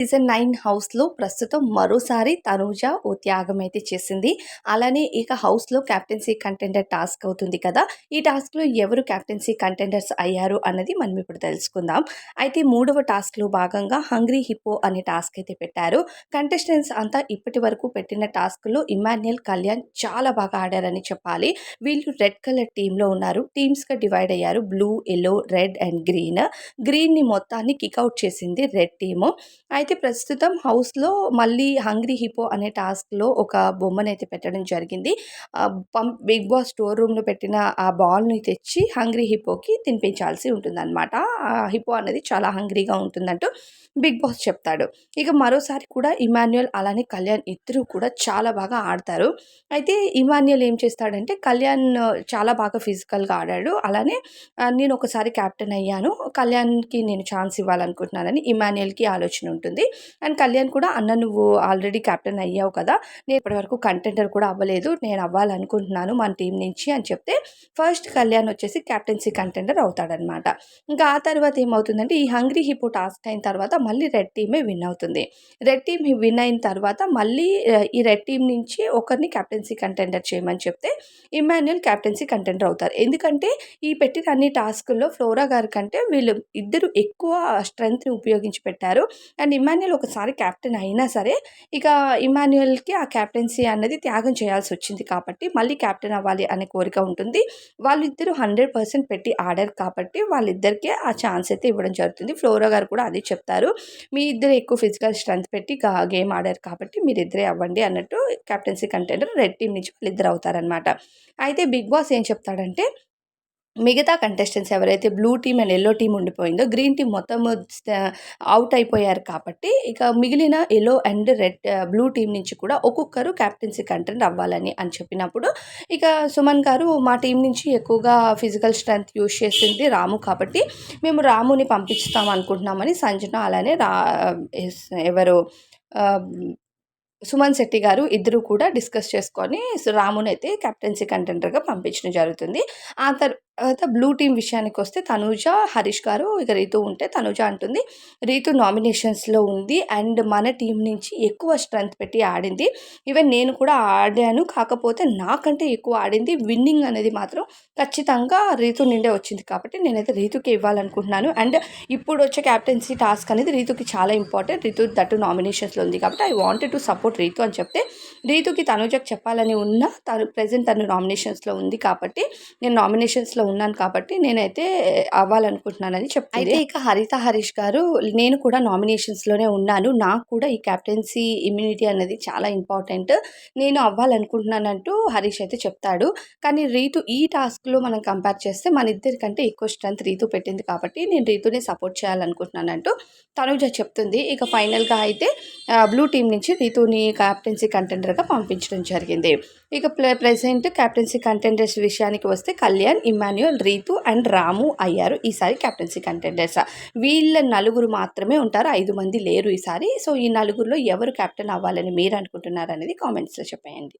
Season nine హౌస్లో ప్రస్తుతం మరోసారి తనూజ ఓ త్యాగం అయితే చేసింది. అలానే ఇక హౌస్లో క్యాప్టెన్సీ కంటెండర్ టాస్క్ అవుతుంది కదా. ఈ టాస్క్లో ఎవరు క్యాప్టెన్సీ కంటెండర్స్ అయ్యారు అన్నది మనం ఇప్పుడు తెలుసుకుందాం. అయితే మూడవ టాస్క్లో భాగంగా హంగ్రీ హిప్పో అనే టాస్క్ అయితే పెట్టారు. కంటెస్టెంట్స్ అంతా ఇప్పటి వరకు పెట్టిన టాస్క్లో ఇమాన్యుయల్ కళ్యాణ్ చాలా బాగా ఆడారని చెప్పాలి. వీళ్ళు రెడ్ కలర్ టీంలో ఉన్నారు. టీమ్స్గా డివైడ్ అయ్యారు. Blue yellow red and green. గ్రీన్ని మొత్తాన్ని కిక్అవుట్ చేసింది రెడ్ టీము. అయితే ప్రస్తుతం హౌస్లో మళ్ళీ హంగ్రీ హిపో అనే టాస్క్లో ఒక బొమ్మను అయితే పెట్టడం జరిగింది. పంప్ బిగ్ బాస్ స్టోర్ రూమ్లో పెట్టిన ఆ బాల్ని తెచ్చి హంగ్రీ హిపోకి తినిపించాల్సి ఉంటుందన్నమాట. ఆ హిపో అనేది చాలా హంగ్రీగా ఉంటుందంటూ బిగ్ బాస్ చెప్తాడు. ఇక మరోసారి కూడా ఇమాన్యుయల్ అలానే కళ్యాణ్ ఇద్దరు కూడా చాలా బాగా ఆడతారు. అయితే ఇమాన్యుయల్ ఏం చేస్తాడంటే కళ్యాణ్ చాలా బాగా ఫిజికల్గా ఆడాడు. అలానే నేను ఒకసారి క్యాప్టెన్ అయ్యాను. కళ్యాణ్కి నేను ఛాన్స్ ఇవ్వాలనుకుంటున్నానని ఇమాన్యుయల్కి ఆలోచన ఉంటుంది. అండ్ కళ్యాణ్ కూడా అన్న నువ్వు ఆల్రెడీ క్యాప్టెన్ అయ్యావు కదా. నేను ఇప్పటివరకు కంటెండర్ కూడా అవ్వలేదు. నేను అవ్వాలనుకుంటున్నాను మన టీం నుంచి అని చెప్తే ఫస్ట్ కళ్యాణ్ వచ్చేసి క్యాప్టెన్సీ కంటెండర్ అవుతాడనమాట. ఇంకా ఆ తర్వాత ఏమవుతుందంటే ఈ హంగ్రీ హిపో టాస్క్ అయిన తర్వాత మళ్ళీ రెడ్ టీమే విన్ అవుతుంది. రెడ్ టీమ్ విన్ అయిన తర్వాత మళ్ళీ ఈ రెడ్ టీం నుంచి ఒకరిని క్యాప్టెన్సీ కంటెండర్ చేయమని చెప్తే ఇమాన్యుయల్ క్యాప్టెన్సీ కంటెండర్ అవుతారు. ఎందుకంటే ఈ పెట్టిన అన్ని టాస్కుల్లో ఫ్లోరా గారి కంటే వీళ్ళు ఇద్దరు ఎక్కువ స్ట్రెంగ్త్ని ఉపయోగించి పెట్టారు. అండ్ ఇమాన్యుయల్ ఒకసారి క్యాప్టెన్ అయినా సరే ఇక ఇమాన్యుయల్కి ఆ క్యాప్టెన్సీ అన్నది త్యాగం చేయాల్సి వచ్చింది కాబట్టి మళ్ళీ క్యాప్టెన్ అవ్వాలి అనే కోరిక ఉంటుంది. వాళ్ళిద్దరూ హండ్రెడ్ పర్సెంట్ పెట్టి ఆడారు కాబట్టి వాళ్ళిద్దరికీ ఆ ఛాన్స్ అయితే ఇవ్వడం జరుగుతుంది. ఫ్లోరా గారు కూడా అదే చెప్తారు. మీ ఇద్దరు ఎక్కువ ఫిజికల్ స్ట్రెంత్ పెట్టి గేమ్ ఆడారు కాబట్టి మీరు ఇద్దరే అవ్వండి అన్నట్టు కెప్టెన్సీ కంటెండర్ రెడ్ టీం నుంచి వాళ్ళిద్దరు అవుతారనమాట అయితే బిగ్ బాస్ ఏం చెప్తాడంటే మిగతా కంటెస్టెంట్స్ ఎవరైతే blue team and yellow team ఉండిపోయిందో green team మొత్తం అవుట్ అయిపోయారు కాబట్టి ఇక మిగిలిన yellow and red blue team నుంచి కూడా ఒక్కొక్కరు క్యాప్టెన్సీ కంటెంట్ అవ్వాలని అని చెప్పినప్పుడు ఇక సుమన్ గారు మా టీం నుంచి ఎక్కువగా ఫిజికల్ స్ట్రెంత్ యూజ్ చేసింది రాము కాబట్టి మేము రాముని పంపిస్తాం అనుకుంటున్నామని సంజన అలానే రా ఎవరు సుమన్ శెట్టి గారు ఇద్దరు కూడా డిస్కస్ చేసుకొని రామునైతే కెప్టెన్సీ కంటెంటర్గా పంపించడం జరుగుతుంది. ఆ తర్వాత తర్వాత బ్లూ టీం విషయానికి వస్తే తనూజ హరీష్ గారు ఇక రీతు ఉంటే తనూజ అంటుంది. రీతు నామినేషన్స్లో ఉంది అండ్ మన టీం నుంచి ఎక్కువ స్ట్రెంత్ పెట్టి ఆడింది. ఈవెన్ నేను కూడా ఆడాను కాకపోతే నాకంటే ఎక్కువ ఆడింది. విన్నింగ్ అనేది మాత్రం ఖచ్చితంగా రీతు నిండే వచ్చింది కాబట్టి నేనైతే రీతుకి ఇవ్వాలనుకుంటున్నాను. అండ్ ఇప్పుడు వచ్చే క్యాప్టెన్సీ టాస్క్ అనేది రీతుకి చాలా ఇంపార్టెంట్. రీతు దట్టు నామినేషన్స్లో ఉంది కాబట్టి I wanted to support Ritu అని చెప్తే రీతుకి తనుజకు చెప్పాలని ఉన్నా తను ప్రజెంట్ తను నామినేషన్స్లో ఉంది కాబట్టి నేను నామినేషన్స్లో ఉన్నాను కాబట్టి నేనైతే అవ్వాలనుకుంటున్నానని చెప్తే అయితే ఇక హరిత హరీష్ గారు నేను కూడా నామినేషన్స్లోనే ఉన్నాను. నాకు కూడా ఈ క్యాప్టెన్సీ ఇమ్యూనిటీ అనేది చాలా ఇంపార్టెంట్. నేను అవ్వాలనుకుంటున్నానంటూ హరీష్ అయితే చెప్తాడు. కానీ రీతు ఈ టాస్క్లో మనం కంపేర్ చేస్తే మన ఇద్దరికంటే ఎక్కువ స్ట్రెంత్ రీతు పెట్టింది కాబట్టి నేను రీతునే సపోర్ట్ చేయాలనుకుంటున్నానంటూ తనుజ చెప్తుంది. ఇక ఫైనల్గా అయితే బ్లూ టీం నుంచి రీతుని క్యాప్టెన్సీ కంటెండర్గా పంపించడం జరిగింది. ఇక ప్రెసెంట్ క్యాప్టెన్సీ కంటెండర్స్ విషయానికి వస్తే కళ్యాణ్ ఇమాన్యుయల్ రీతు అండ్ రాము అయ్యారు ఈసారి క్యాప్టెన్సీ కంటెండర్స్. వీళ్ళ నలుగురు మాత్రమే ఉంటారు ఐదు మంది లేరు ఈసారి. సో ఈ నలుగురిలో ఎవరు కెప్టెన్ అవ్వాలని మీరు అనుకుంటున్నారు అనేది కామెంట్స్లో చెప్పేయండి.